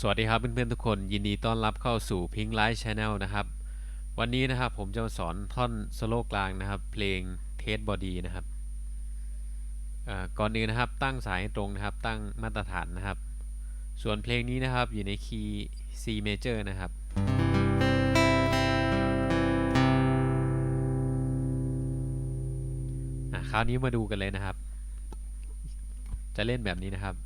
สวัสดีครับเพื่อนๆทุกคนยินดีต้อนรับเข้าสู่ Pink Light Channel นะครับ วันนี้นะครับผมจะมาสอนท่อนโซโล่กลางนะครับ เพลง Test Body นะครับก่อนอื่นนะครับตั้งสายตรงนะครับตั้งมาตรฐานนะครับ ส่วนเพลงนี้นะครับอยู่ในคีย์ C major นะครับอะคราวนี้มาดูกันเลยนะครับ จะเล่นแบบนี้นะครับ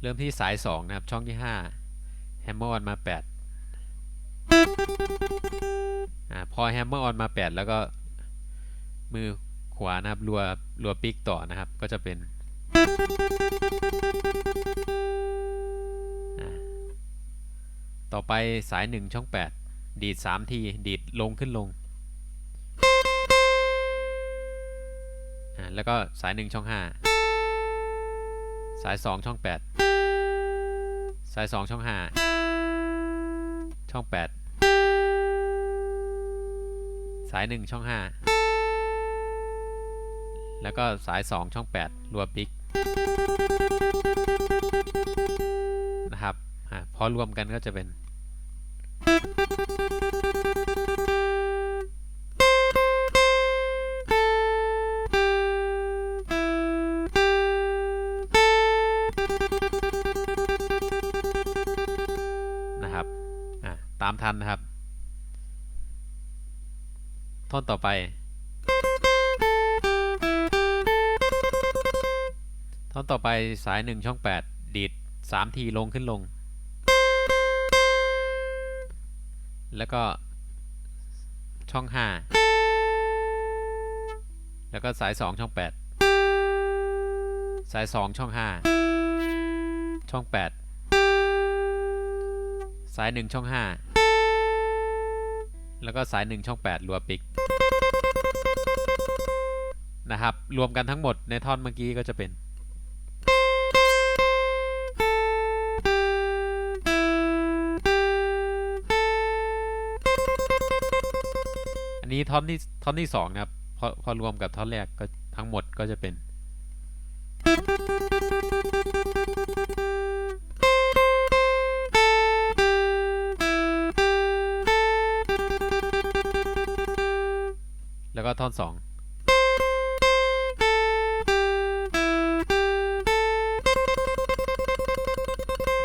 เริ่มที่สาย 2 นะครับ ช่องที่ 5 แฮมเมอร์ออนมา 8อ่าพอแฮมเมอร์ออนมา 8 แล้วก็มือขวานะครับรัวรัวปิกต่อนะครับ ก็จะเป็นอ่าต่อไปสาย 1 ช่อง 8 ดีด 3 ที ดีดลงขึ้นลง แล้วก็สาย 1 ช่อง 5 สาย 2 ช่อง 8 สาย 2 ช่อง 5 ช่อง 8 สาย 1 ช่อง 5 แล้วก็สาย 2 ช่อง 8 รัวปิกนะครับ พอรวมกันก็จะเป็นันนะครับ ท่อนต่อไป ท่อนต่อไปสาย 1 ช่อง 8 ดีด 3 ทีลงขึ้นลง แล้วก็ช่อง 5 แล้วก็สาย 2 ช่อง 8 สาย 2 ช่อง 5 ช่อง 8 สาย 1 ช่อง 5 แล้วก็สาย 1 ช่อง 8 รัวปิกนะครับ รวมกันทั้งหมดในท่อนเมื่อกี้ก็จะเป็น อันนี้ท่อนที่ท่อนที่สองนะครับพอพอรวมกับท่อนแรกก็ทั้งหมดก็จะเป็น ก็ท่อนสอง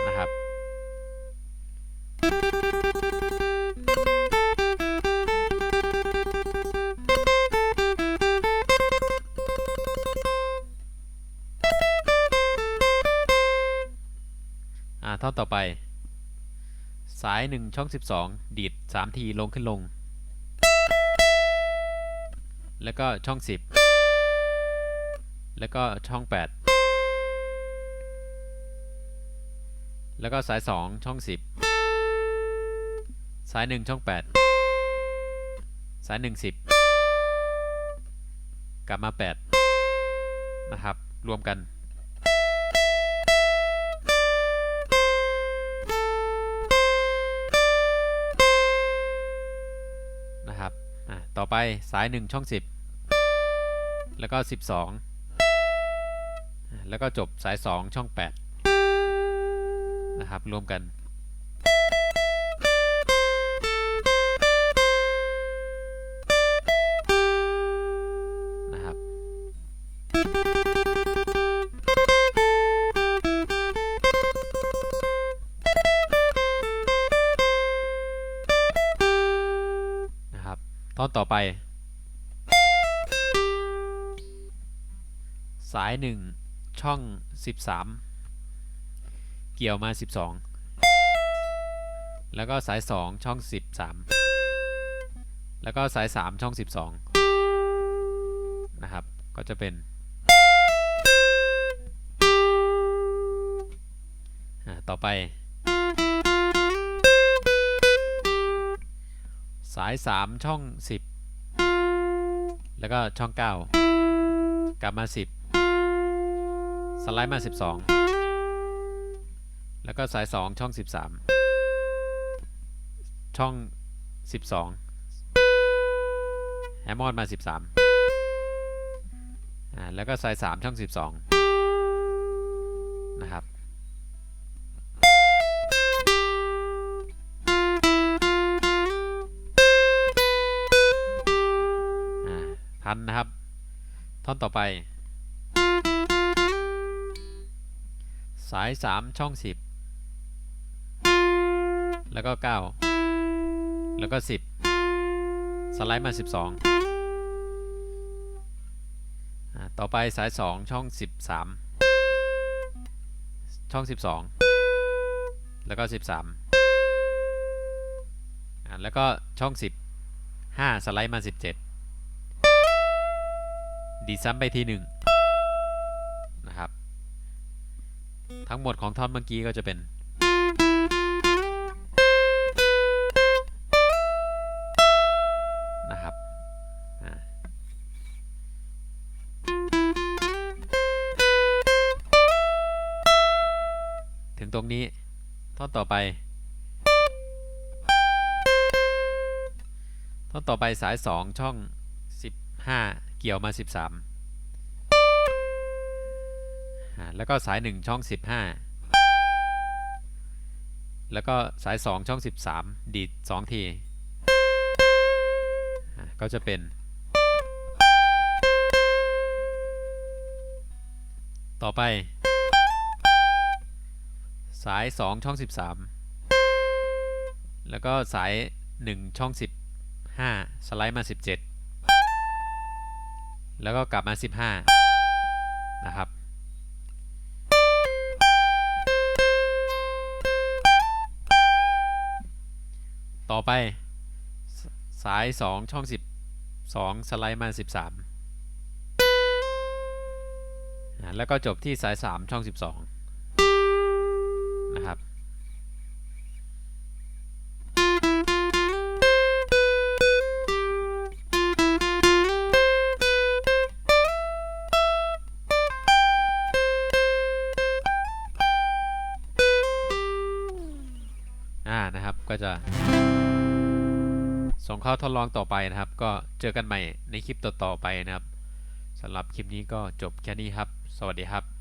นะครับ อ่าท่อนต่อไป สาย 1 ช่อง 12 ดีด 3 ที ลงขึ้นลง แล้วก็ช่อง 10 แล้วก็ช่อง 8 แล้วก็สาย 2 ช่อง 10 สาย 1 ช่อง 8 สาย 1 10 กลับมา 8 นะครับ รวมกันนะครับอะต่อไปสาย 1 ช่อง 10 แล้วก็ 12อะแล้วก็จบสาย 2 ช่อง 8 นะครับ รวมกัน นะครับ นะครับ ตอนต่อไป สาย 1 ช่อง 13 เกี่ยวมา 12 แล้วก็สาย 2 ช่อง 13 แล้วก็สาย 3 ช่อง 12 นะครับ ก็จะเป็นอ่าต่อไป สาย 3 ช่อง 10 แล้วก็ช่อง 9 กลับมา 10 สไลด์มา 12 แล้วก็สาย 2 ช่อง 13 ช่อง 12แฮมมอนมา 13อ่าแล้วก็สายสามช่องสิบสองนะครับอ่าทันนะครับ ท่อนต่อไป สาย 3 ช่อง 10 แล้วก็ 9 แล้วก็ 10 สไลด์มา 12อ่าต่อไปสาย 2 ช่อง 13 ช่อง 12 แล้วก็ 13อ่าแล้วก็ช่อง 10 5 สไลด์มา 17 ดีซ้ำไปทีหนึ่ง ทั้งหมดของท่อนเมื่อกี้ก็จะเป็น นะครับถึงตรงนี้ท่อนต่อไป ท่อนต่อไปสาย 2 ช่อง 15 เกี่ยวมา 13อ่า แล้วก็สาย 1 ช่อง 15 แล้วก็สาย 2 ช่อง 13 ดีด 2 ที ก็จะเป็น ต่อไป สาย 2 ช่อง 13 แล้วก็สาย 1 ช่อง 15 สไลด์มา 17 แล้วก็กลับมา 15 นะครับ ต่อไปสสาย 2 ช่อง 12 สไลด์มา 13อ่าแล้วก็จบที่สาย 3 ช่อง 12 นะครับอ่านะครับก็จะ ส่งเข้าทดลองต่อไปนะครับ ก็เจอกันใหม่ในคลิปต่อๆไปนะครับสำหรับคลิปนี้ก็จบแค่นี้ครับ สวัสดีครับ